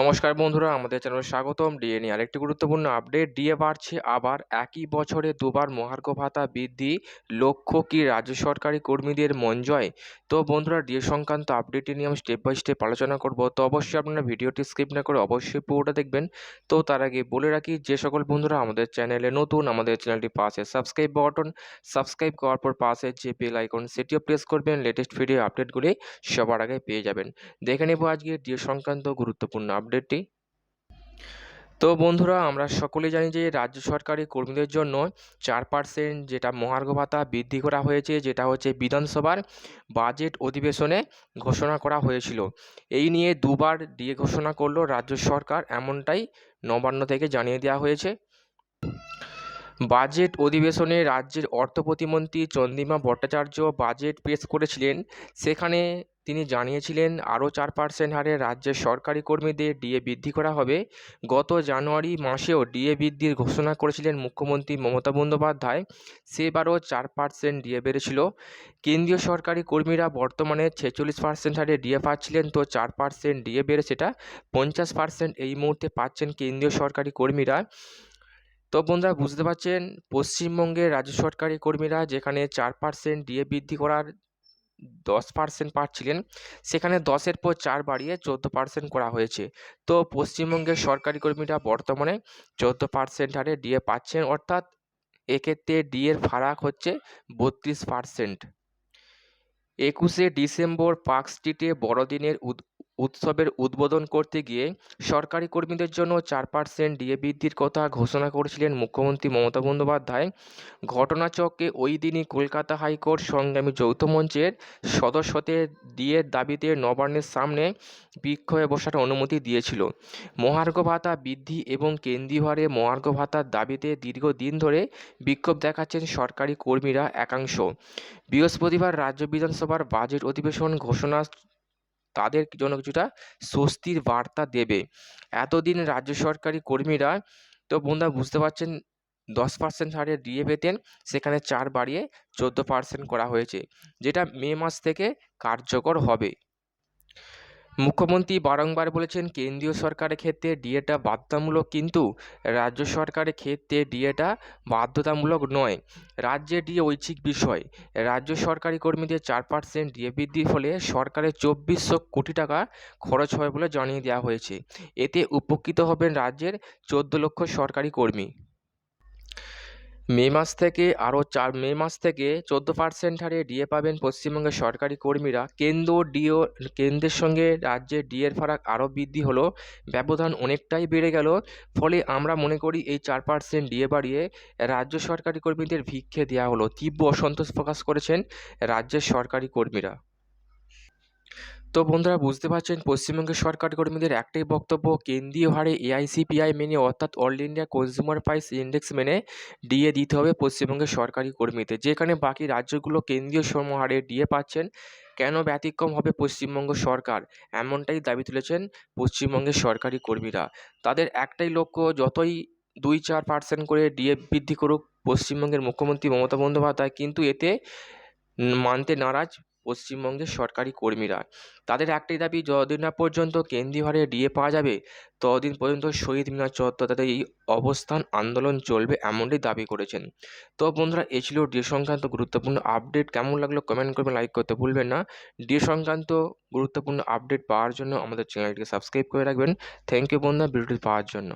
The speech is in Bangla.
নমস্কার বন্ধুরা, আমাদের চ্যানেলে স্বাগতম। ডিএ নিয়ে আরেকটি গুরুত্বপূর্ণ আপডেট ডিএ বাড়ছে, আবার একই বছরে দুবার মহার্ঘ ভাতা বৃদ্ধি। লক্ষ্য কি রাজ্য সরকারি কর্মীদের মন জয়? তো বন্ধুরা, ডিএ সংক্রান্ত আপডেটটি নিয়ে আমি স্টেপ বাই স্টেপ আলোচনা করব। তো অবশ্যই আপনারা ভিডিওটি স্কিপ না করে অবশ্যই পুরোটা দেখবেন। তো তার আগে বলে রাখি, যে সকল বন্ধুরা আমাদের চ্যানেলে নতুন, আমাদের চ্যানেলটি পাশে সাবস্ক্রাইব বাটন সাবস্ক্রাইব করার পর পাশে যে বেল আইকন সেটিও প্রেস করবেন। লেটেস্ট ভিডিও আপডেটগুলি সবার আগে পেয়ে যাবেন। দেখে নেব আজকে ডিএ সংক্রান্ত গুরুত্বপূর্ণ আপডেটটি। তো বন্ধুরা, আমরা সকলেই জানি যে রাজ্য সরকারি কর্মীদের জন্য চার পার্সেন্ট যেটা মহার্ঘ ভাতা বৃদ্ধি করা হয়েছে, যেটা হচ্ছে বিধানসভার বাজেট অধিবেশনে ঘোষণা করা হয়েছিল। এই নিয়ে দুবার দিয়ে ঘোষণা করল রাজ্য সরকার, এমনটাই নবান্ন থেকে জানিয়ে দেওয়া হয়েছে। বাজেট অধিবেশনে রাজ্যের অর্থ প্রতিমন্ত্রী চন্দ্রিমা ভট্টাচার্য বাজেট পেশ করেছিলেন। সেখানে তিনি জানিয়েছিলেন, আরও চার পার্সেন্ট হারে রাজ্যের সরকারি কর্মীদের ডিএ বৃদ্ধি করা হবে। গত জানুয়ারি মাসেও ডিএ বৃদ্ধির ঘোষণা করেছিলেন মুখ্যমন্ত্রী মমতা বন্দ্যোপাধ্যায়। সেবারও চার পার্সেন্ট ডিএ বেড়েছিল। কেন্দ্রীয় সরকারি কর্মীরা বর্তমানে ছেচল্লিশ পার্সেন্ট হারে ডিএ পাচ্ছিলেন, তো চার পার্সেন্ট ডিএ বেড়ে সেটা পঞ্চাশ পার্সেন্ট এই মুহূর্তে পাচ্ছেন কেন্দ্রীয় সরকারি কর্মীরা। তো বন্ধুরা, বুঝতে পারছেন, পশ্চিমবঙ্গের রাজ্য সরকারি কর্মীরা যেখানে চার পার্সেন্ট ডিএ বৃদ্ধি করার দশ পার্সেন্ট পাচ্ছিলেন। সেখানে দশের পর চার বাড়িয়ে চোদ্দ পার্সেন্ট করা হয়েছে। তো পশ্চিমবঙ্গের সরকারি কর্মীরা বর্তমানে চোদ্দ পার্সেন্ট হারে ডিএ পাচ্ছেন, অর্থাৎ এক্ষেত্রে ডিএর ফারাক হচ্ছে বত্রিশ পার্সেন্ট একুশে ডিসেম্বর পার্ক স্ট্রিটে বড়দিনের উৎসবের উদ্বোধন করতে গিয়ে সরকারি কর্মীদের জন্য চার পার্সেন্ট ডিএ বৃদ্ধির কথা ঘোষণা করেছিলেন মুখ্যমন্ত্রী মমতা বন্দ্যোপাধ্যায়। ঘটনাচক্রে ওই দিনই কলকাতা হাইকোর্ট সংগ্রামী যৌথ মঞ্চের সদস্যদের ডিএর দাবিতে নবান্নের সামনে বিক্ষোভে বসার অনুমতি দিয়েছিল। মহার্ঘ ভাতা বৃদ্ধি এবং কেন্দ্রীয় হারে মহার্ঘ ভাতার দাবিতে দীর্ঘদিন ধরে বিক্ষোভ দেখাচ্ছেন সরকারি কর্মীরা একাংশ। বৃহস্পতিবার রাজ্য বিধানসভার বাজেট অধিবেশন ঘোষণা তাদের জন্য কিছুটা স্বস্তির বার্তা দেবে। এতদিন রাজ্য সরকারি কর্মীরা, তো বন্ধুরা বুঝতে পারছেন, দশ পার্সেন্ট হারে ডিএ পেতেন, সেখানে চার বাড়িয়ে চোদ্দ পার্সেন্ট করা হয়েছে, যেটা মে মাস থেকে কার্যকর হবে। মুখ্যমন্ত্রী বারংবার বলেছেন, কেন্দ্রীয় সরকারের ক্ষেত্রে ডিএটা বাধ্যতামূলক, কিন্তু রাজ্য সরকারের ক্ষেত্রে ডিএটা বাধ্যতামূলক নয়। রাজ্যে ডিএ ঐচ্ছিক বিষয়। রাজ্য সরকারি কর্মীদের চার পার্সেন্ট ডিএ বৃদ্ধির ফলে সরকারের চব্বিশশো কোটি টাকা খরচ হবে বলে জানিয়ে দেওয়া হয়েছে। এতে উপকৃত হবেন রাজ্যের চোদ্দ লক্ষ সরকারি কর্মী। মে মাস থেকে আরও চার, মে মাস থেকে চোদ্দ পার্সেন্ট হারে ডিএ পাবেন পশ্চিমবঙ্গের সরকারি কর্মীরা। কেন্দ্র ডিও, কেন্দ্রের সঙ্গে রাজ্যের ডিএর ফারাক আরও বৃদ্ধি হলো। ব্যবধান অনেকটাই বেড়ে গেল। ফলে আমরা মনে করি এই চার পার্সেন্ট ডিএ বাড়িয়ে রাজ্য সরকারি কর্মীদের ভিক্ষে দেওয়া হলো। তীব্র অসন্তোষ প্রকাশ করেছেন রাজ্যের সরকারি কর্মীরা। তো বন্ধুরা বুঝতে পারছেন, পশ্চিমবঙ্গের সরকার কর্মীদের একটাই বক্তব্য, কেন্দ্রীয় হারে এআইসিপিআই মেনে, অর্থাৎ all India consumer price index মেনে ডিএ দিতে হবে পশ্চিমবঙ্গের সরকারি কর্মীদের। যেখানে বাকি রাজ্যগুলো কেন্দ্রীয় হারে ডিএ পাচ্ছেন, কেন ব্যতিক্রম হবে পশ্চিমবঙ্গ সরকার? এমনটাই দাবি তুলেছেন পশ্চিমবঙ্গের সরকারি কর্মীরা। তাদের একটাই লক্ষ্য, যতই দুই চার পার্সেন্ট করে ডিএ বৃদ্ধি করুক পশ্চিমবঙ্গের মুখ্যমন্ত্রী মমতা বন্দ্যোপাধ্যায়, কিন্তু এতে মানতে নারাজ পশ্চিমবঙ্গের সরকারি কর্মীরা। তাদের একটাই দাবি, যতদিন না পর্যন্ত কেন্দ্রীয় হারে ডিএ পাওয়া যাবে, ততদিন পর্যন্ত শহীদ মিনার চত্বর তাদের এই অবস্থান আন্দোলন চলবে এমনটাই দাবি করেছেন। তো বন্ধুরা এ ছিল ডিএ সংক্রান্ত গুরুত্বপূর্ণ আপডেট। কেমন লাগল কমেন্ট করবেন লাইক করতে ভুলবেন না। ডিএ সংক্রান্ত গুরুত্বপূর্ণ আপডেট পাওয়ার জন্য আমাদের চ্যানেলটিকে সাবস্ক্রাইব করে রাখবেন। থ্যাংক ইউ বন্ধুরা, ভিডিওটি পাওয়ার জন্য।